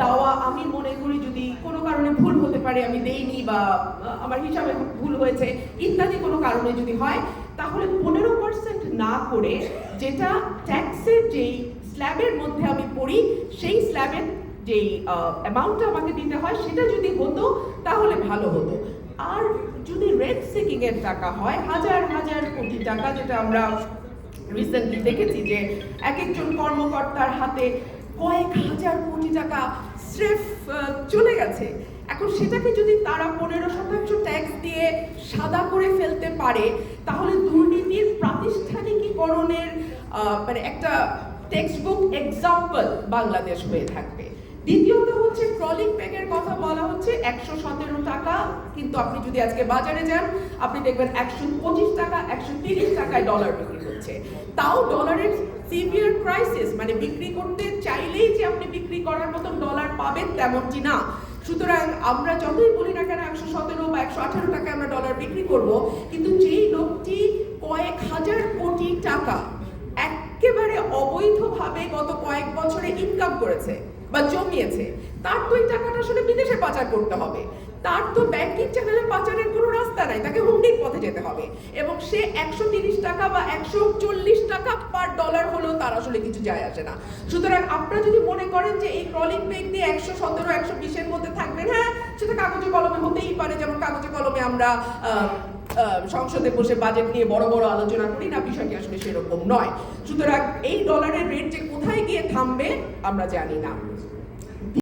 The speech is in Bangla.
দেওয়া আমি মনে করি যদি কোনো কারণে ভুল হতে পারে, আমি দেইনি বা আমার হিসাবে ভুল হয়েছে, ইত্যাদি কোনো কারণে যদি হয়, তাহলে পনেরো পার্সেন্ট না করে যেটা ট্যাক্সের যেই স্ল্যাবের মধ্যে আমি পড়ি, সেই স্ল্যাবের যেই অ্যামাউন্টটা আমাকে দিতে হয়, সেটা যদি হতো, তাহলে ভালো হতো। আর যদি রেড সিকিং এর টাকা হয়, হাজার হাজার কোটি টাকা যেটা আমরা রিসেন্টলি দেখেছি যে এক একজন কর্মকর্তার হাতে কয়েক হাজার কোটি টাকা স্রেফ চলে গেছে। এখন সেটাকে যদি তারা পনেরো শতাংশ ট্যাক্স দিয়ে সাদা করে ফেলতে পারে, তাহলে দুর্নীতির প্রাতিষ্ঠানিকীকরণের মানে একটা টেক্সট বুক এক্সাম্পল বাংলাদেশ হয়ে থাকবে। দ্বিতীয়ত হচ্ছে ট্রলিং ব্যাগের কথা বলা হচ্ছে, একশো সতেরো টাকা। কিন্তু আপনি যদি আজকে বাজারে যান, আপনি দেখবেন একশো পঁচিশ টাকা, একশো তিরিশ টাকায় ডলার বিক্রি হচ্ছে। তাও ডলারের সিভিয়ার ক্রাইসিস মানে বিক্রি করতে চাইলেই যে আপনি বিক্রি করার ডলার পাবেন তেমনটি না। সুতরাং আমরা যতই বলি না কেন, একশো সতেরো বা একশো আঠারো টাকায় আমরা ডলার বিক্রি করব, কিন্তু যেই লোকটি কয়েক হাজার কোটি টাকা একেবারে অবৈধভাবে গত কয়েক বছরে ইনকাম করেছে বা জমিয়েছে, তার তো এই টাকাটা আসলে বিদেশে পাচার করতে হবে। তার তো ব্যাংকিং চ্যানেলে পাচারের কোনো রাস্তা নাই, তাকে হুন্ডির পথে যেতে হবে। এবং সে একশো টাকা বা একশো চল্লিশ টাকা পার ডলার তার আসলে কিছু যায় আসে না। সুতরাং আপনারা যদি মনে করেন যে এই ক্রলিং ব্যাগ দিয়ে একশো সতেরো, একশো বিশের মধ্যে থাকবেন হ্যাঁ সেটা কাগজে কলমে হতেই পারে, যেমন কাগজে কলমে আমরা সংসদে বসে বাজেট নিয়ে বড় বড় আলোচনা করি না, বিষয়টি আসলে সেরকম নয়। সুতরাং এই ডলারের রেট যে কোথায় গিয়ে থামবে, আমরা জানি না।